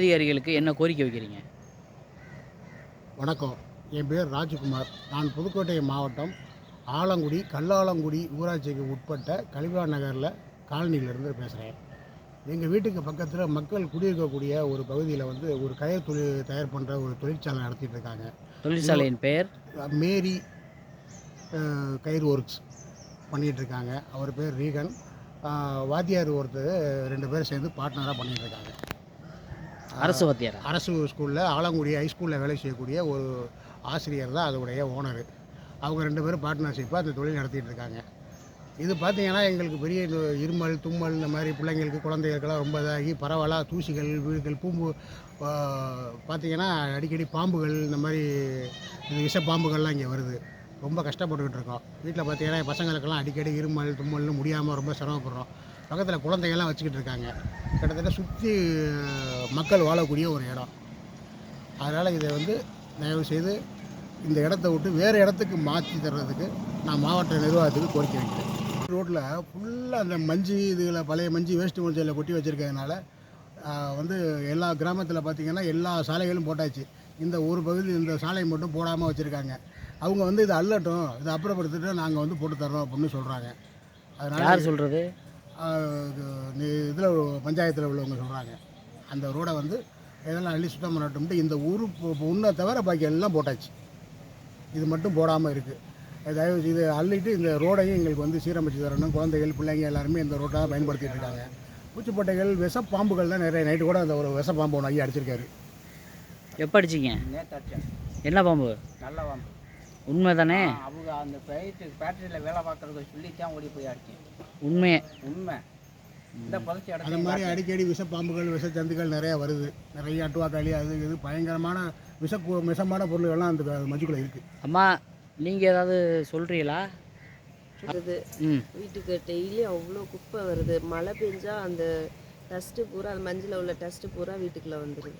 அதிகாரிகளுக்கு என்ன கோரிக்கை வைக்கிறீங்க? வணக்கம். என் பேர் ராஜ்குமார். நான் புதுக்கோட்டை மாவட்டம் ஆலங்குடி கல்லாலங்குடி ஊராட்சிக்கு உட்பட்ட கலிவா நகரில் காலனியிலேருந்து பேசுகிறேன் எங்கள் வீட்டுக்கு பக்கத்தில் மக்கள் குடியிருக்கக்கூடிய ஒரு பகுதியில் வந்து ஒரு கயிறு தொழில் தயார் பண்ணுற ஒரு தொழிற்சாலை நடத்திட்டு இருக்காங்க. தொழிற்சாலையின் பெயர்? மேரி கயிறு ஒர்க்ஸ் பண்ணிகிட்டு இருக்காங்க. அவர் பேர் ரீகன். வாத்தியார் ஒருத்தர் ரெண்டு பேரும் சேர்ந்து பார்ட்னராக பண்ணிகிட்டு இருக்காங்க. அரசு வாத்தியாரா? அரசு ஸ்கூலில் ஆலங்குடி ஹைஸ்கூலில் வேலை செய்யக்கூடிய ஒரு ஆசிரியர் தான் அதோடைய ஓனர் அவங்க ரெண்டு பேரும் பார்ட்னர்ஷிப்பாக அந்த தொழில் நடத்திட்டு இருக்காங்க. இது பார்த்தீங்கன்னா எங்களுக்கு பெரிய இருமல் தும்மல் இந்த மாதிரி பிள்ளைங்களுக்கு குழந்தைகளுக்கெல்லாம் ரொம்ப இதாகி பரவலாக தூசிகள் வீடுகள் பூம்பு பார்த்தீங்கன்னா அடிக்கடி பாம்புகள் இந்த மாதிரி இந்த விஷ பாம்புகள்லாம் இங்கே வருது. ரொம்ப கஷ்டப்பட்டுக்கிட்டு இருக்கோம். வீட்டில் பார்த்தீங்கன்னா பசங்களுக்கெல்லாம் அடிக்கடி இருமல் தும்மல்னு முடியாமல் ரொம்ப சிரமப்படுறோம். பக்கத்தில் குழந்தைகள்லாம் வச்சுக்கிட்டு இருக்காங்க. கிட்டத்தட்ட சுற்றி மக்கள் வாழக்கூடிய ஒரு இடம். அதனால் இதை வந்து தயவு செய்து இந்த இடத்த விட்டு வேறு இடத்துக்கு மாற்றி தர்றதுக்கு நான் மாவட்ட நிர்வாகத்துக்கு கோரிக்கை வைக்கிறேன். ரோட்டில் ஃபுல்லாக அந்த மஞ்சு இதுகளை பழைய மஞ்சு வேஸ்ட் மஞ்சளில் கொட்டி வச்சுருக்கிறதுனால வந்து எல்லா கிராமத்தில் பார்த்திங்கன்னா எல்லா சாலைகளும் போட்டாச்சு. இந்த ஒரு பகுதி இந்த சாலை மட்டும் போடாமல் வச்சுருக்காங்க. அவங்க வந்து இதை அள்ளட்டும் இதை அப்புறப்படுத்திட்டு நாங்கள் வந்து போட்டு தர்றோம் அப்படின்னு சொல்கிறாங்க அதனால் யார் சொல்கிறது இதில் பஞ்சாயத்தில் உள்ளவங்க சொல்கிறாங்க அந்த ரோடை வந்து இதெல்லாம் அள்ளி சுத்தம் பண்ணட்டும்ட்டு இந்த ஊர் உன்னை தவிர பாக்கி எல்லாம் போட்டாச்சு. இது மட்டும் போடாமல் இருக்குது தயவு செய்து அள்ளிட்டு இந்த ரோடையும் எங்களுக்கு வந்து சீரமைச்சு தரணும். குழந்தைகள் பிள்ளைங்க எல்லாருமே இந்த ரோட்டாக பயன்படுத்திட்டு இருக்காங்க. பூச்சிப்பட்டைகள் விஷப்பாம்புகள் தான் நிறைய நைட்டு கூட அந்த ஒரு விஷப்பாம்பு ஒன்று ஐயா அடிச்சிருக்காரு. எப்போ அடிச்சிங்க? என்ன பாம்பு? நல்ல வாம்பு உண்மை தானே அவங்க அந்த ஃபேக்ட்ரி ஃபேக்ட்ரியில் வேலை பார்க்குறத சொல்லி தான் ஓடி போய் அடிச்சேன். உண்மையே. உண்மை. இந்த புதைச்ச அந்த இடத்துல மாதிரி அடிக்கடி விஷப்பாம்புகள் விஷச்சந்துகள் நிறையா வருது. நிறைய அட்டுவாக்காளி அது இது பயங்கரமான விஷ விஷமான பொருள்கள்லாம் அந்த மஞ்சுக்குள்ளே இருக்குது அம்மா நீங்கள் ஏதாவது சொல்கிறீங்களா வருது வீட்டுக்கு டெய்லி அவ்வளோ குப்பை வருது. மழை பெஞ்சா அந்த டஸ்ட்டு பூரா அந்த மஞ்சில் உள்ள டஸ்ட்டு பூரா வீட்டுக்குள்ளே வந்துடுது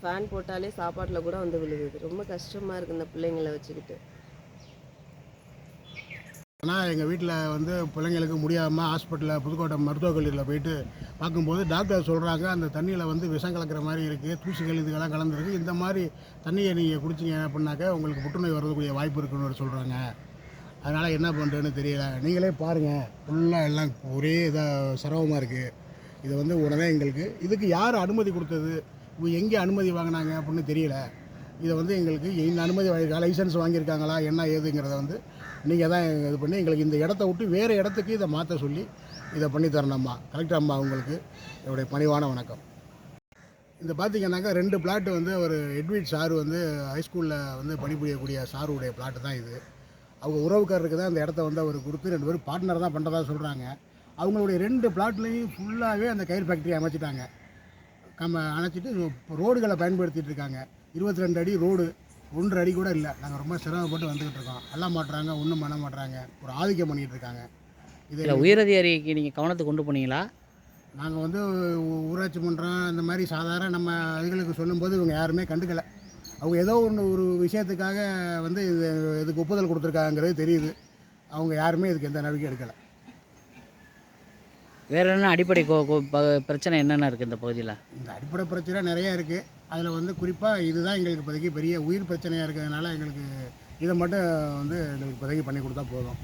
ஃபேன் போட்டாலே சாப்பாட்டில் கூட வந்து விழுகுது. ரொம்ப கஷ்டமாக இருக்குது இந்த பிள்ளைங்கள வச்சுக்கிட்டு. ஆனால் எங்கள் வீட்டில் வந்து பிள்ளைங்களுக்கு முடியாமல் ஹாஸ்பிட்டலில் புதுக்கோட்டை மருத்துவக் கல்லூரியில் போயிட்டு பார்க்கும்போது டாக்டர் சொல்கிறாங்க அந்த தண்ணியில் வந்து விஷம் கலக்கிற மாதிரி இருக்குது தூசிகள் இதுக்கெல்லாம் கலந்துருக்கு இந்த மாதிரி தண்ணியை நீங்கள் குடிச்சிங்க அப்படின்னாக்கா உங்களுக்கு புற்றுநோய் வரதுக்கூடிய வாய்ப்பு இருக்குன்னு சொல்கிறாங்க அதனால் என்ன பண்ணுறதுன்னு தெரியல. நீங்களே பாருங்கள் ஃபுல்லாக எல்லாம் ஒரே இதாக சிரமமாக இருக்குது இது வந்து உடனே எங்களுக்கு இதுக்கு யார் அனுமதி கொடுத்தது? இவங்க எங்கே அனுமதி வாங்கினாங்க அப்படின்னு தெரியல. இதை வந்து எங்களுக்கு இந்த அனுமதி வாங்கியிருக்கா லைசன்ஸ் வாங்கியிருக்காங்களா என்ன ஏதுங்கிறத வந்து நீங்கள் தான் இது பண்ணி எங்களுக்கு இந்த இடத்த விட்டு வேறு இடத்துக்கு இதை மாற்ற சொல்லி இதை பண்ணி தரணும்மா கலெக்டர் அம்மா உங்களுக்கு என்னுடைய பணிவான வணக்கம். இந்த பார்த்தீங்கன்னாக்கா ரெண்டு பிளாட் வந்து ஒரு எட்விட் சார் வந்து ஹைஸ்கூலில் வந்து பணிபுரியக்கூடிய சாருடைய பிளாட்டு தான் இது. அவங்க உறவுக்காரருக்கு தான் இந்த இடத்த வந்து அவர் கொடுத்து ரெண்டு பேரும் பார்ட்னர் தான் பண்ணுறதா சொல்கிறாங்க அவங்களுடைய ரெண்டு பிளாட்லேயும் ஃபுல்லாகவே அந்த கயிறு ஃபேக்ட்ரி அமைச்சிட்டாங்க. கம்ம அணைச்சிட்டு இப்போ ரோடுகளை பயன்படுத்திகிட்டு இருக்காங்க. இருபத்தி ரெண்டு அடி ரோடு. ஒன்றரை அடி கூட இல்லை. நாங்கள் ரொம்ப சிரமப்பட்டு வந்துக்கிட்டு இருக்கோம். எல்லாம் மாட்டுறாங்க ஒன்றும் பண்ண மாட்டுறாங்க. ஒரு ஆதிக்கம் பண்ணிகிட்டு இருக்காங்க. இது இல்லை உயரதிகாரிக்கு நீங்கள் கவனத்துக்கு கொண்டு போனீங்களா? நாங்கள் வந்து ஊராட்சி மன்றம் இந்த மாதிரி சாதாரண நம்ம இதுகளுக்கு சொல்லும்போது இவங்க யாருமே கண்டுக்கலை. அவங்க ஏதோ ஒன்று ஒரு விஷயத்துக்காக வந்து இது இதுக்கு ஒப்புதல் கொடுத்துருக்காங்கிறது தெரியுது. அவங்க யாருமே இதுக்கு எந்த நடவடிக்கை எடுக்கலை. வேறு என்ன அடிப்படை கோ கோ- ப- பிரச்சனை என்னென்ன இருக்குது இந்த பகுதியில்? இந்த அடிப்படை பிரச்சனை நிறைய இருக்குது அதில் வந்து குறிப்பாக இதுதான் எங்களுக்கு இப்போதைக்கு பெரிய உயிர் பிரச்சனையாக இருக்கிறதுனால எங்களுக்கு இதை மட்டும் வந்து எங்களுக்கு இப்போதைக்கு பண்ணி கொடுத்தா போதும்.